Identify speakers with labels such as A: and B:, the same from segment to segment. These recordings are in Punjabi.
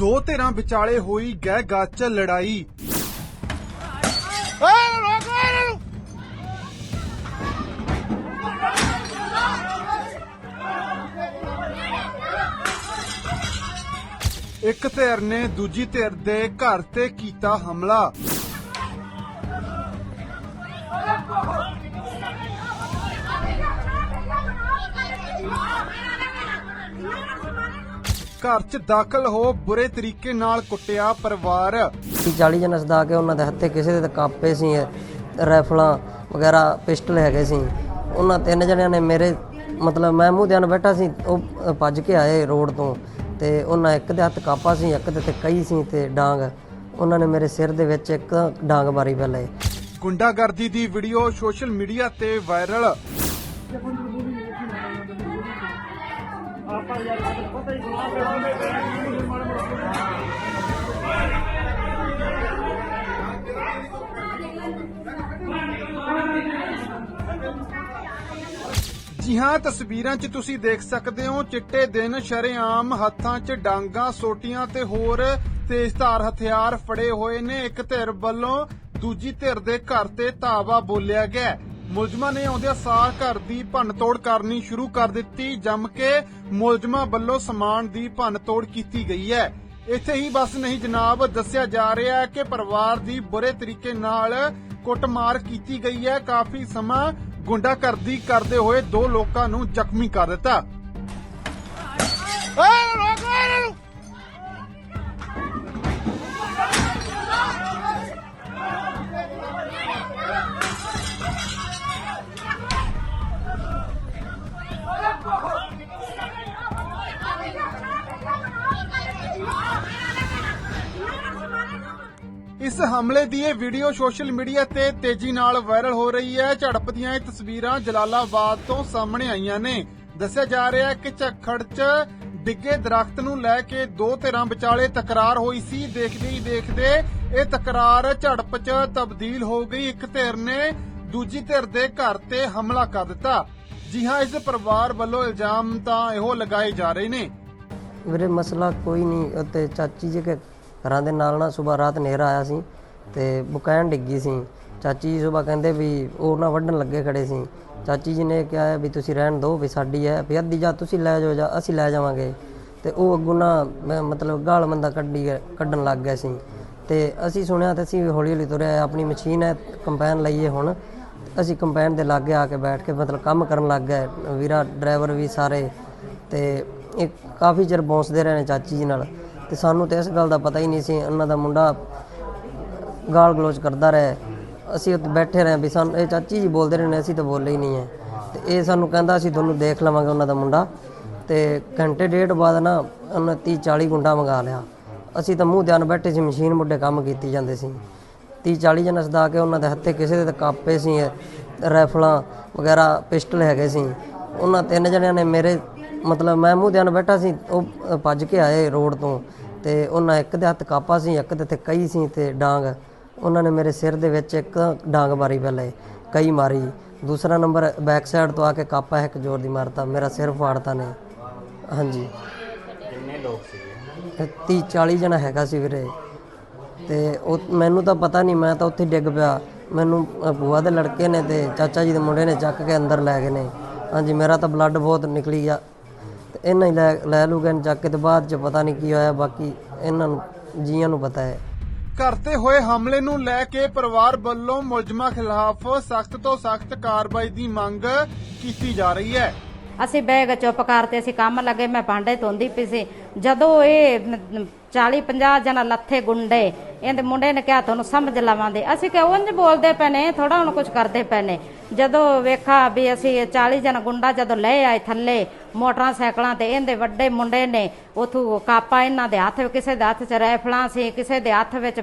A: ਦੋ ਧਿਰਾਂ ਵਿਚਾਲੇ ਹੋਈ ਗਹਿ ਗੱਚ ਲੜਾਈ ਇੱਕ ਧਿਰ ਨੇ ਦੂਜੀ ਧਿਰ ਦੇ ਘਰ ਤੇ ਕੀਤਾ ਹਮਲਾ। ਘਰ 'ਚ ਦਾਖਲ ਹੋ ਬੁਰੇ ਤਰੀਕੇ ਨਾਲ ਕੁੱਟਿਆ ਪਰਿਵਾਰ।
B: 40 ਜਣ ਸਦਾ ਕੇ ਉਹਨਾਂ ਦੇ ਹੱਥੇ ਕਿਸੇ ਦੇ ਕਾਪੇ ਸੀ ਰਾਈਫਲਾਂ ਵਗੈਰਾ ਪਿਸਟਲ ਹੈਗੇ ਸੀ। ਉਹਨਾਂ ਤਿੰਨ ਜਣਿਆਂ ਨੇ ਮੇਰੇ ਮਤਲਬ ਮੈਂ ਮੂੰਹ ਧਿਆਨ ਬੈਠਾ ਸੀ ਉਹ ਭੱਜ ਕੇ ਆਏ ਰੋਡ ਤੋਂ ਤੇ ਉਹਨਾਂ ਇੱਕ ਦੇ ਹੱਥ ਕਾਪਾ ਸੀ ਇੱਕ ਦੇ ਤੇ ਕਈ ਸੀ ਤੇ ਡਾਂਗ। ਉਹਨਾਂ ਨੇ ਮੇਰੇ ਸਿਰ ਦੇ ਵਿੱਚ ਇੱਕ ਡਾਂਗ ਮਾਰੀ ਪਹਿਲੇ।
A: ਗੁੰਡਾਗਰਦੀ ਦੀ ਵੀਡੀਓ ਸੋਸ਼ਲ ਮੀਡੀਆ ਤੇ ਵਾਇਰਲ। ਜੀ ਹਾਂ, ਤਸਵੀਰਾਂ 'ਚ ਤੁਸੀਂ ਦੇਖ ਸਕਦੇ ਹੋ, ਚਿੱਟੇ ਦਿਨ ਸ਼ਰੇਆਮ ਹੱਥਾਂ 'ਚ ਡਾਂਗਾ, ਸੋਟੀਆਂ ਤੇ ਹੋਰ ਤੇਜ਼ਧਾਰ ਹਥਿਆਰ ਫੜੇ ਹੋਏ ਨੇ। ਇੱਕ ਧਿਰ ਵੱਲੋਂ ਦੂਜੀ ਧਿਰ ਦੇ ਘਰ ਤੇ ਧਾਵਾ ਬੋਲਿਆ ਗਿਆ ਮੁਲਜ਼ਮਾਂ ਨੇ ਆਉਂਦਿਆਂ ਸਾਰ ਘਰ ਦੀ ਭੰਨਤੋੜ ਕਰਨੀ ਸ਼ੁਰੂ ਕਰ ਦਿੱਤੀ, ਜੰਮ ਕੇ ਮੁਲਜ਼ਮਾਂ ਵੱਲੋਂ ਸਮਾਨ ਦੀ ਭੰਨਤੋੜ ਕੀਤੀ ਗਈ ਹੈ। ਇੱਥੇ ਹੀ ਬਸ ਨਹੀਂ ਜਨਾਬ, ਦੱਸਿਆ ਜਾ ਰਿਹਾ ਹੈ ਕਿ ਪਰਿਵਾਰ ਦੀ ਬੁਰੇ ਤਰੀਕੇ ਨਾਲ ਕੁੱਟਮਾਰ ਕੀਤੀ ਗਈ ਹੈ। ਕਾਫੀ ਸਮਾਂ ਗੁੰਡਾਗਰਦੀ ਕਰਦੇ ਹੋਏ ਦੋ ਲੋਕਾਂ ਨੂੰ ਜ਼ਖਮੀ ਕਰ ਦਿੱਤਾ। ਇਸ ਹਮਲੇ ਦੀ ਇਹ ਵੀਡੀਓ ਸੋਸ਼ਲ ਮੀਡੀਆ ਤੇ ਤੇਜ਼ੀ ਨਾਲ ਵਾਇਰਲ ਹੋ ਰਹੀ ਹੈ। ਝੜਪ ਦੀਆਂ ਇਹ ਤਸਵੀਰਾਂ ਜਲਾਲਾਬਾਦ ਤੋਂ ਸਾਹਮਣੇ ਆਈਆਂ ਨੇ। ਦੱਸਿਆ ਜਾ ਰਿਹਾ ਹੈ ਕਿ ਝੱਖੜ 'ਚ ਡਿੱਗੇ ਦਰਖਤ ਨੂੰ ਲੈ ਕੇ ਦੋ ਧਿਰਾਂ ਵਿਚਾਲੇ ਤਕਰਾਰ ਹੋਈ ਸੀ। ਦੇਖਦੇ ਹੀ ਦੇਖਦੇ ਇਹ ਤਕਰਾਰ ਝੜਪ 'ਚ ਤਬਦੀਲ ਹੋ ਗਈ। ਇੱਕ ਧਿਰ ਨੇ ਦੂਜੀ ਧਿਰ ਦੇ ਘਰ ਤੇ ਹਮਲਾ ਕਰ ਦਿੱਤਾ। ਜੀ ਹਾਂ, ਇਸ ਪਰਿਵਾਰ ਵੱਲੋਂ ਇਲਜ਼ਾਮ ਤਾਂ ਇਹੋ ਲਗਾਏ ਜਾ ਰਹੇ ਨੇ।
B: ਵੀਰੇ, ਮਸਲਾ ਕੋਈ ਨਹੀਂ ਉੱਤੇ ਚਾਚੀ ਜੀ ਕੇ ਘਰਾਂ ਦੇ ਨਾਲ ਨਾ ਸਵੇਰ ਰਾਤ ਹਨੇਰਾ ਆਇਆ ਸੀ ਤੇ ਬੁਕੈਨ ਡਿੱਗੀ ਸੀ, ਚਾਚੀ ਜੀ ਸਵੇਰ ਕਹਿੰਦੇ ਵੀ ਉਹ ਨਾ ਵੱਢਣ ਲੱਗੇ ਖੜੇ ਸੀ। ਚਾਚੀ ਜੀ ਨੇ ਕਿਹਾ ਵੀ ਤੁਸੀਂ ਰਹਿਣ ਦਿਓ ਵੀ ਸਾਡੀ ਹੈ, ਵੀ ਅੱਧੀ ਜਾਂ ਤੁਸੀਂ ਲੈ ਜਾਓ ਜਾਂ ਅਸੀਂ ਲੈ ਜਾਵਾਂਗੇ। ਤੇ ਉਹ ਅੱਗੋਂ ਨਾ ਮੈਂ ਮਤਲਬ ਗਾਲ ਮੰਦਾ ਕੱਢੀ ਗਿਆ- ਕੱਢਣ ਲੱਗ ਗਿਆ ਸੀ। ਤੇ ਅਸੀਂ ਸੁਣਿਆ ਤੇ ਅਸੀਂ ਹੌਲੀ ਹੌਲੀ ਤੁਰਿਆ, ਆਪਣੀ ਮਸ਼ੀਨ ਹੈ, ਕੰਪੈਨ ਲਈਏ ਹੁਣ। ਅਸੀਂ ਕੰਪੈਨ ਦੇ ਲਾਗੇ ਆ ਕੇ ਬੈਠ ਕੇ ਮਤਲਬ ਕੰਮ ਕਰਨ ਲੱਗ ਗਏ, ਵੀਰਾ, ਡਰਾਈਵਰ ਵੀ ਸਾਰੇ। ਤੇ ਇਹ ਕਾਫੀ ਚਿਰ ਬੌਂਸਦੇ ਰਹੇ ਨੇ ਚਾਚੀ ਜੀ ਨਾਲ। ਤੇ ਸਾਨੂੰ ਤੇ ਇਸ ਗੱਲ ਦਾ ਪਤਾ ਹੀ ਨਹੀਂ ਸੀ, ਉਹਨਾਂ ਦਾ ਮੁੰਡਾ ਗਾਲ ਗਲੋਚ ਕਰਦਾ ਰਿਹਾ। ਅਸੀਂ ਉੱਥੇ ਬੈਠੇ ਰਹੇ ਵੀ ਸਾਨੂੰ, ਇਹ ਚਾਚੀ ਜੀ ਬੋਲਦੇ ਰਹੇ ਨੇ ਅਸੀਂ ਤਾਂ ਬੋਲੇ ਹੀ ਨਹੀਂ ਹੈ ਤੇ ਇਹ ਸਾਨੂੰ ਕਹਿੰਦਾ, ਅਸੀਂ ਤੁਹਾਨੂੰ ਦੇਖ ਲਵਾਂਗੇ ਉਹਨਾਂ ਦਾ ਮੁੰਡਾ। ਤੇ ਘੰਟੇ ਡੇਢ ਬਾਅਦ ਨਾ ਉਹਨਾਂ 30 40 ਗੁੰਡਾ ਮੰਗਾ ਲਿਆ। ਅਸੀਂ ਤਾਂ ਮੂੰਹ ਧਿਆਨ ਬੈਠੇ ਸੀ, ਮਸ਼ੀਨ ਮੁੱਢੇ ਕੰਮ ਕੀਤੀ ਜਾਂਦੇ ਸੀ। 30 40 ਜਣ ਸਦਾ ਕੇ ਉਹਨਾਂ ਦੇ ਹੱਥੇ ਕਿਸੇ ਦੇ ਤਾਂ ਕਾਪੇ ਸੀ ਰਾਈਫਲਾਂ ਵਗੈਰਾ, ਪਿਸਟਲ ਹੈਗੇ ਸੀ। ਉਹਨਾਂ ਤਿੰਨ ਜਣਿਆਂ ਨੇ ਮੇਰੇ, ਮਤਲਬ ਮੈਂ ਮੂੰਹ ਧਿਆਨ ਬੈਠਾ ਸੀ, ਉਹ ਭੱਜ ਕੇ ਆਏ ਰੋਡ ਤੋਂ। ਤੇ ਉਹਨਾਂ ਇੱਕ ਦੇ ਹੱਥ ਕਾਪਾ ਸੀ ਇੱਕ ਦੇ ਤੇ ਕਈ ਸੀ ਤੇ ਡਾਂਗ। ਉਹਨਾਂ ਨੇ ਮੇਰੇ ਸਿਰ ਦੇ ਵਿੱਚ ਇੱਕ ਡਾਂਗ ਮਾਰੀ ਪਹਿਲੇ ਕਈ ਮਾਰੀ। ਦੂਸਰਾ ਨੰਬਰ ਬੈਕ ਸਾਈਡ ਤੋਂ ਆ ਕੇ ਕਾਪਾ ਇੱਕ ਜ਼ੋਰ ਦੀ ਮਾਰਤਾ ਮੇਰਾ ਸਿਰ ਫਾੜਤਾ ਨੇ। ਹਾਂਜੀ।
C: ਕਿੰਨੇ ਲੋਕ ਸੀਗੇ?
B: 30 40 ਜਣਾ ਹੈਗਾ ਸੀ ਵੀਰੇ। ਤੇ ਉਹ ਮੈਨੂੰ ਤਾਂ ਪਤਾ ਨਹੀਂ ਮੈਂ ਤਾਂ ਉੱਥੇ ਡਿੱਗ ਪਿਆ। ਮੈਨੂੰ ਭੂਆ ਦੇ ਲੜਕੇ ਨੇ ਤੇ ਚਾਚਾ ਜੀ ਦੇ ਮੁੰਡੇ ਨੇ ਚੱਕ ਕੇ ਅੰਦਰ ਲੈ ਗਏ ਨੇ। ਹਾਂਜੀ ਮੇਰਾ ਤਾਂ ਬਲੱਡ ਬਹੁਤ ਨਿਕਲੀ ਗਿਆ। ਇਹਨਾਂ ਹੀ ਲੈ ਲੈ ਲੂ ਗਏ ਨੇ ਚੱਕ ਕੇ ਤੇ ਬਾਅਦ ਚ ਪਤਾ ਨਹੀਂ ਕੀ ਹੋਇਆ ਬਾਕੀ ਇਹਨਾਂ ਨੂੰ ਜੀਆਂ ਨੂੰ ਪਤਾ ਹੈ।
A: ਘਰ ਤੇ ਹੋਏ ਹਮਲੇ ਨੂੰ ਲੈ ਕੇ ਪਰਿਵਾਰ ਵੱਲੋਂ ਮੁਲਜ਼ਮਾਂ ਖਿਲਾਫ ਸਖਤ ਤੋਂ ਸਖਤ ਕਾਰਵਾਈ ਦੀ ਮੰਗ ਕੀਤੀ ਜਾ ਰਹੀ ਹੈ।
D: ਅਸੀਂ ਬੈਗ ਚੁੱਪ ਕਰਤੇ ਅਸੀਂ ਕੰਮ ਲੱਗੇ ਮੈਂ ਭਾਂਡੇ ਧੋਂਦੀ ਪਈ ਸੀ। ਜਦੋਂ ਇਹ 40 50 ਜਣਾ ਲੱਥੇ ਗੁੰਡੇ ਇਹਦੇ ਮੁੰਡੇ ਨੇ ਕਿਹਾ, ਤੁਹਾਨੂੰ ਸਮਝ ਲਵਾਂਦੇ ਅਸੀਂ ਕਿ ਉਂਝ ਬੋਲਦੇ ਪਏ ਨੇ ਥੋੜਾ ਹੁਣ ਕੁਝ ਕਰਦੇ ਪਏ ਨੇ। ਜਦੋਂ ਵੇਖਾ ਵੀ ਅਸੀਂ 40 ਜਣਾ ਗੁੰਡਾ ਜਦੋਂ ਲੈ ਆਏ ਥੱਲੇ ਮੋਟਰਾਂ ਸਾਈਕਲਾਂ ਤੇ ਇਹਦੇ ਵੱਡੇ ਮੁੰਡੇ ਨੇ, ਉਥੋਂ ਕਾਪਾ ਇਹਨਾਂ ਦੇ ਹੱਥ, ਕਿਸੇ ਦੇ ਹੱਥ 'ਚ ਰਾਈਫਲਾਂ ਸੀ, ਕਿਸੇ ਦੇ ਹੱਥ ਵਿੱਚ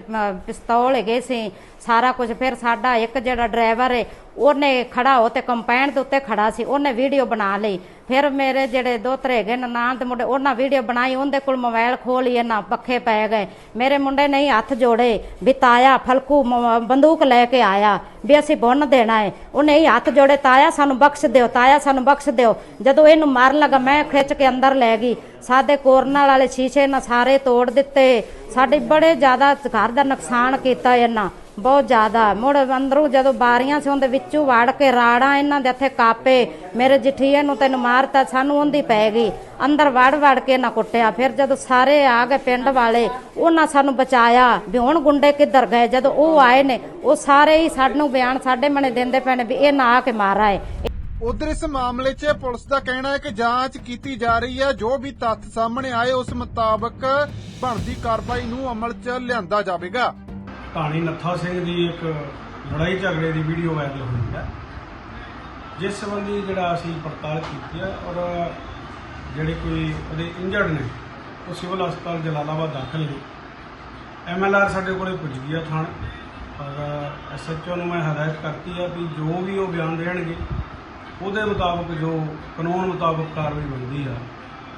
D: ਪਿਸਤੌਲ ਹੈਗੇ ਸੀ, ਸਾਰਾ ਕੁਝ ਫਿਰ ਸਾਡਾ ਇੱਕ ਜਿਹੜਾ ਡਰਾਈਵਰ ਏ, ਉਹਨੇ ਖੜਾ ਹੋ ਤੇ ਕੰਪੈਨ ਦੇ ਉੱਤੇ ਖੜਾ ਸੀ, ਉਹਨੇ ਵੀਡੀਓ ਬਣਾ ਲਈ। ਫਿਰ ਮੇਰੇ ਜਿਹੜੇ ਦੋਤਰੇ ਹੈਗੇ ਨਨਾਣ ਦੇ ਮੁੰਡੇ, ਉਹਨਾਂ ਵੀਡੀਓ ਬਣਾਈ, ਉਹਦੇ ਕੋਲ ਮੋਬਾਈਲ ਖੋਲ ਇਹਨਾਂ ਪੱਖੇ ਪੈ ਗਏ। ਮੇਰੇ ਮੁੰਡੇ ਨੇ ਹੱਥ ਜੋੜੇ ਵੀ ਤਾਇਆ ਫਲਕੂ ਬੰਦੂਕ ਲੈ ਕੇ ਆਇਆ, ਵੀ ਅਸੀਂ ਬੁੰਨ ਦੇਣਾ ਹੈ ਉਹਨੇ ਹੀ ਹੱਥ ਜੋੜੇ, ਤਾਇਆ ਸਾਨੂੰ ਬਖਸ਼ ਦਿਓ, ਤਾਇਆ ਸਾਨੂੰ ਬਖਸ਼ ਦਿਓ। ਜਦੋਂ ਇਹਨੂੰ ਮਾਰਨ ਲੱਗਾ, ਮੈਂ ਖਿੱਚ ਕੇ ਅੰਦਰ ਲੈ ਗਈ। ਸਾਡੇ ਕੋਰਨਲ ਵਾਲੇ ਸ਼ੀਸ਼ੇ ਨਾ ਸਾਰੇ ਤੋੜ ਦਿੱਤੇ। ਸਾਡੇ ਬੜੇ ਜ਼ਿਆਦਾ ਘਰ ਦਾ ਨੁਕਸਾਨ ਕੀਤਾ ਇਹਨਾਂ। ਬਹੁਤ ਜ਼ਿਆਦਾ। ਮੁੜ ਅੰਦਰੋਂ ਜਦੋਂ ਬਾਰੀਆਂ ਸੀ, ਉਹਦੇ ਵਿੱਚੋਂ ਵੜ ਕੇ ਰਾੜਾਂ ਇਹਨਾਂ ਦੇ ਇੱਥੇ ਕਾਪੇ। ਮੇਰੇ ਜਠੀਏ ਨੂੰ ਤੈਨੂੰ ਮਾਰਤਾ, ਸਾਨੂੰ ਉਹਦੀ ਪੈ ਗਈ। ਅੰਦਰ ਵੜ ਵੜ ਕੇ ਨਾ ਕੁੱਟਿਆ। ਫਿਰ ਜਦੋਂ ਸਾਰੇ ਆ ਗਏ ਪਿੰਡ ਵਾਲੇ, ਉਹਨਾਂ ਸਾਨੂੰ ਬਚਾਇਆ। ਵੀ ਹੁਣ ਗੁੰਡੇ ਕਿੱਧਰ ਗਏ? ਜਦੋਂ ਉਹ ਆਏ ਨੇ, ਉਹ ਸਾਰੇ ਹੀ ਸਾਨੂੰ ਬਿਆਨ ਸਾਡੇ ਮਨੇ ਦਿੰਦੇ ਪੈਣੇ ਨੇ ਵੀ ਇਹ ਨਾ ਆ ਕੇ ਮਾਰਾ ਹੈ
A: ਉਧਰ ਇਸ ਮਾਮਲੇ 'ਚ ਪੁਲਿਸ ਦਾ ਕਹਿਣਾ ਹੈ ਕਿ ਜਾਂਚ ਕੀਤੀ ਜਾ ਰਹੀ ਹੈ। ਜੋ ਵੀ ਤੱਥ ਸਾਹਮਣੇ ਆਏ, ਉਸ ਮੁਤਾਬਕ ਬਣਦੀ ਕਾਰਵਾਈ ਨੂੰ ਅਮਲ 'ਚ ਲਿਆਂਦਾ ਜਾਵੇਗਾ।
E: ਕਹਾਣੀ ਨੱਥਾ ਸਿੰਘ ਦੀ ਇੱਕ ਲੜਾਈ ਝਗੜੇ ਦੀ ਵੀਡੀਓ ਵਾਇਰਲ ਹੋਈ ਹੈ, ਜਿਸ ਸੰਬੰਧੀ ਜਿਹੜਾ ਅਸੀਂ ਪੜਤਾਲ ਕੀਤੀ ਹੈ ਔਰ ਜਿਹੜੇ ਕੋਈ ਉਹਦੇ ਇੰਜਰਡ ਨੇ, ਉਹ ਸਿਵਲ ਹਸਪਤਾਲ ਜਲਾਲਾਬਾਦ ਦਾਖਲ ਨੇ। ਐਮਐਲਆਰ ਸਾਡੇ ਕੋਲੇ ਪੁੱਜ ਗਿਆ ਥਾਣ, ਔਰ ਐਸਐਚਓ ਨੂੰ ਮੈਂ ਹਦਾਇਤ ਕਰਤੀ ਹੈ ਵੀ ਜੋ ਵੀ ਉਹ ਬਿਆਨ ਦੇਣਗੇ, ਉਹਦੇ ਮੁਤਾਬਕ ਜੋ ਕਾਨੂੰਨ ਮੁਤਾਬਕ ਕਾਰਵਾਈ ਬਣਦੀ ਆ,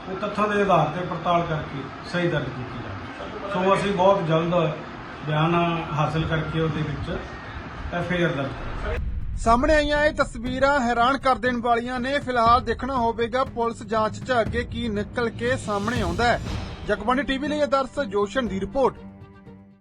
E: ਉਹ ਤੱਥਾਂ ਦੇ ਆਧਾਰ ਤੇ ਪੜਤਾਲ ਕਰਕੇ ਸਹੀ ਦਰਜ ਕੀਤੀ ਜਾਵੇ। ਸੋ ਅਸੀਂ ਬਹੁਤ ਜਲਦ ਬਿਆਨ ਹਾਸਲ ਕਰਕੇ ਉਹਦੇ ਵਿੱਚ ਐਫਆਈਆਰ ਦਰਜ ਕਰਾਂਗੇ
A: ਸਾਹਮਣੇ ਆਈਆਂ ਇਹ ਤਸਵੀਰਾਂ ਹੈਰਾਨ ਕਰ ਦੇਣ ਵਾਲੀਆਂ ਨੇ। ਫਿਲਹਾਲ ਦੇਖਣਾ ਹੋਵੇਗਾ ਪੁਲਿਸ ਜਾਂਚ 'ਚ ਅੱਗੇ ਕੀ ਨਿਕਲ ਕੇ ਸਾਹਮਣੇ ਆਉਂਦਾ ਹੈ। ਜਗਬਾਣੀ ਟੀਵੀ ਲਈ ਅਦਰਸ ਜੋਸ਼ਨ ਦੀ ਰਿਪੋਰਟ।